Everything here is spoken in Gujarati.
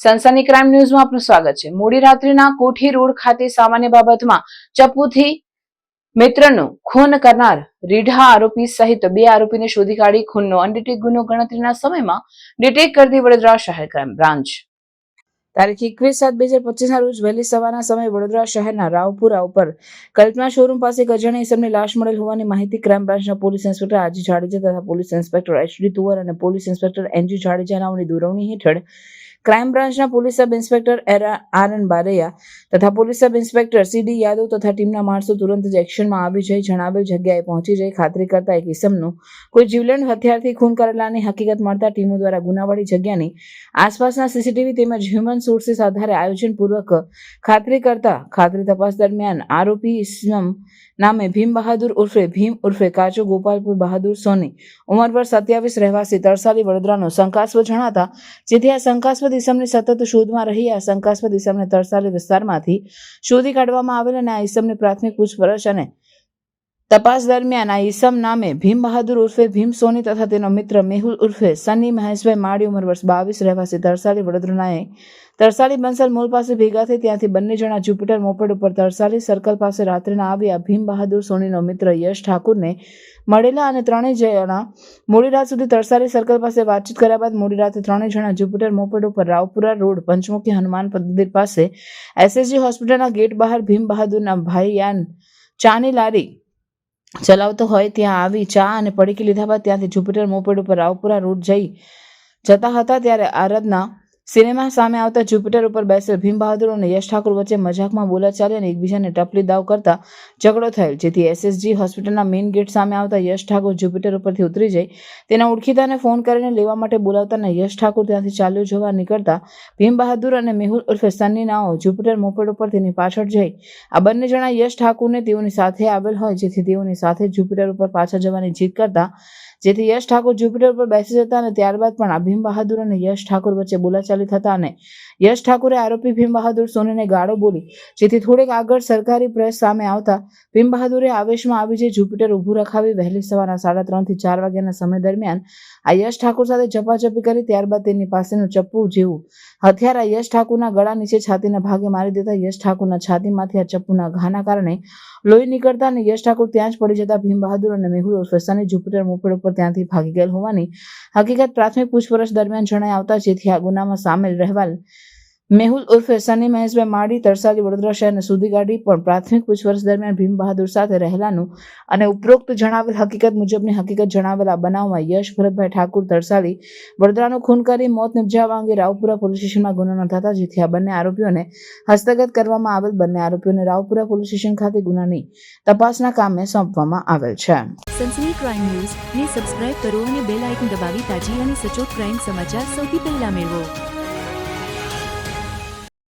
સનસની ક્રાઇમ ન્યૂઝમાં આપનું સ્વાગત છે. મોડી રાત્રિના કોઠી રોડ ખાતે સામાન્ય બાબતમાં ચપ્પુથી મિત્રનું ખૂન કરનાર રીઢા આરોપી સહિત બે આરોપીને શોધી કાઢી ખૂનનો અનડિટેક ગુનો ગણતરીના સમયમાં ડિટેક કરતી વડોદરા શહેર ક્રાઇમ બ્રાન્ચ. તારીખ એકવીસ સાત બે હજાર પચીસના રોજ વહેલી સવારના સમયે વડોદરા શહેરના રાવપુરા ઉપર કલ્પના શોરૂમ પાસે એક અજાણ્યા ઇસમની લાશ મળેલ હોવાની માહિતી ક્રાઇમ બ્રાન્ચના પોલીસ ઇન્સ્પેક્ટર આજી જાડેજા તથા પોલીસ ઇન્સ્પેક્ટર એચડી તુવર અને પોલીસ ઇન્સ્પેક્ટર એનજી જાડેજા નાઓની દોરવણી હેઠળ ક્રાઇમ બ્રાન્ચના police sub inspector R N Baraiya તથા police sub inspector CD Yadav તથા ટીમના માણસો તુરંત જ એક્શનમાં આવી જઈ, જણાવેલ જગ્યાએ પહોંચી જઈ, ખાતરી કરતા એક ઇસમનું કોઈ જીવલેણ હથિયારથી ખૂન કરેલાની હકીકત મળતા ટીમો દ્વારા ગુનાવાળી જગ્યાની આસપાસના સીસીટીવી તેમજ હ્યુમન સોર્સિસ આધારે આયોજનપૂર્વક ખાતરી કરતા, ખાતરી તપાસ દરમિયાન આરોપી ઇસમ નામે ભીમ બહાદુર ઉર્ફે ભીમ ઉર્ફે કાચો ગોપાલપુર બહાદુર સોની ઉંમર વર્ષ સત્યાવીસ, રહેવાસી તરસાલી વડોદરાનો શંકાસ્પદ જણાતા, જેથી આ શંકાસ્પદ ઇસમની સતત શોધમાં રહી આ શંકાસ્પદ ઇસમને તરસાલી વિસ્તારમાંથી શોધી કાઢવામાં આવેલ અને આ ઇસમની પ્રાથમિક પૂછપરછ અને તપાસ દરમિયાન આ ઈસમ નામે ભીમ બહાદુર ઉર્ફે ભીમ સોની તથા તેનો મિત્ર મેહુલ ઉર્ફે સની મહેશભાઈ માળી ઉંમર વર્ષ બાવીસ, રહેવાસી તરસાલી વડોદરાએ તરસાલી બંસલ મોલ પાસે ભેગા થઈ ત્યાંથી બંને જણા જુપિટર મોપેડ ઉપર તરસાલી સર્કલ પાસે રાત્રેના આવ્યા. ભીમ બહાદુર, સોનીનો મિત્ર યશ ઠાકુરને મળેલા અને ત્રણેય જણા મોડી રાત સુધી તરસાલી સર્કલ પાસે વાતચીત કર્યા બાદ મોડી રાતે ત્રણેય જણા જુપિટર મોપેડ ઉપર રાવપુરા રોડ, પંચમુખી હનુમાન મંદિર પાસે એસએસજી હોસ્પિટલના ગેટ બહાર ભીમ બહાદુરના ભાઈ યાન ચાની લારી ચલાવતો હોય ત્યાં આવી ચા અને પડીકી લીધા બાદ ત્યાંથી જુપિટર મોપેડ ઉપર રાવપુરા રોડ જઈ જતા હતા. ત્યારે આરબના સિનેમા સામે આવતા જુપિટર ઉપર બેસેલ ભીમ બહાદુર અને યશ ઠાકુર વચ્ચે મજાકમાં બોલાચાલી અને એકબીજાને ટપલી દાવ કરતા ઝઘડો થયેલ, જેથી એસએસજી હોસ્પિટલના મેઇન ગેટ સામે આવતા યશ ઠાકુર જુપિટર ઉપરથી ઉતરી જઈ તેના ઓળખીતાને ફોન કરીને લેવા માટે બોલાવતા અને યશ ઠાકુર ત્યાંથી ચાલ્યો જવા નીકળતા ભીમ બહાદુર અને મેહુલ ઉર્ફે સન્ની નાઓ જુપિટર મોપેડ ઉપર તેની પાછળ જઈ. આ બંને જણા યશ ઠાકુરને તેઓની સાથે આવેલ હોય, જેથી તેઓની સાથે જુપિટર ઉપર પાછા જવાની જીત કરતા, જેથી યશ ઠાકુર જુપિટર પર બેસી જતા અને ત્યારબાદ પણ આ ભીમ બહાદુર અને યશ ઠાકુર વચ્ચે બોલાચાલી થતા અને યશ ઠાકુરે આરોપી ભીમ બહાદુર સોનીને ગાળો બોલી, જેથી થોડેક આગળ સરકારી પ્રેસ સામે આવતા ભીમ બહાદુરે આવેશમાં આવી જે જુપિટર ઊભું રખાવી વહેલી સવારના સાડા ત્રણથી ચાર વાગ્યાના સમય દરમિયાન આ યશ ઠાકુર સાથે ઝપાઝપી કરી, ત્યારબાદ તેની પાસેનું ચપ્પુ જેવું હથિયાર આ યશ ઠાકુરના ગળા નીચે છાતીના ભાગે મારી દેતા યશ ઠાકુરના છાતીમાંથી આ ચપ્પુના ઘાના કારણે લોહી નીકળતા અને યશ ઠાકુર ત્યાં જ પડી જતા ભીમ બહાદુર અને મેહુલ ઉર્ફે સની જુપિટર મોપેડ ઉપર ત્યાંથી ભાગી ગયેલ હોવાની હકીકત પ્રાથમિક પૂછપરછ દરમિયાન જણાઈ આવતા, જેથી આ ગુનામાં સામેલ રહેવાલ મેહુલ ઉર્ફે સની મહેશભાઈ માડી તરસાલી વડોદરા શહેરને સુધી કાઢી પણ પ્રાથમિક પૂછપરછ દરમિયાન ભીમ બહાદુર સાથે રહેલાનું અને ઉપરોક્ત જણાવેલ હકીકત મુજબની હકીકત જણાવેલા બનાવમાં યશ, ભરતભાઈ ઠાકુર તરસાલી વડોદરાનું ખૂન કરી મોત નિપજાવવા અંગે રાવપુરા પોલીસ સ્ટેશનમાં ગુનો નોંધાતા જેથી આ બંને આરોપીઓને હસ્તગત કરવામાં આવેલ. બંને આરોપીઓને રાવપુરા પોલીસ સ્ટેશન ખાતે ગુનાની તપાસના કામે સોંપવામાં આવેલ છે. સનસની ક્રાઇમ ન્યૂઝ ને સબસ્ક્રાઇબ કરો અને બેલ આઇકન દબાવી તાજી અને સચોટ ક્રાઇમ સમાચાર સૌથી પહેલા મેળવો.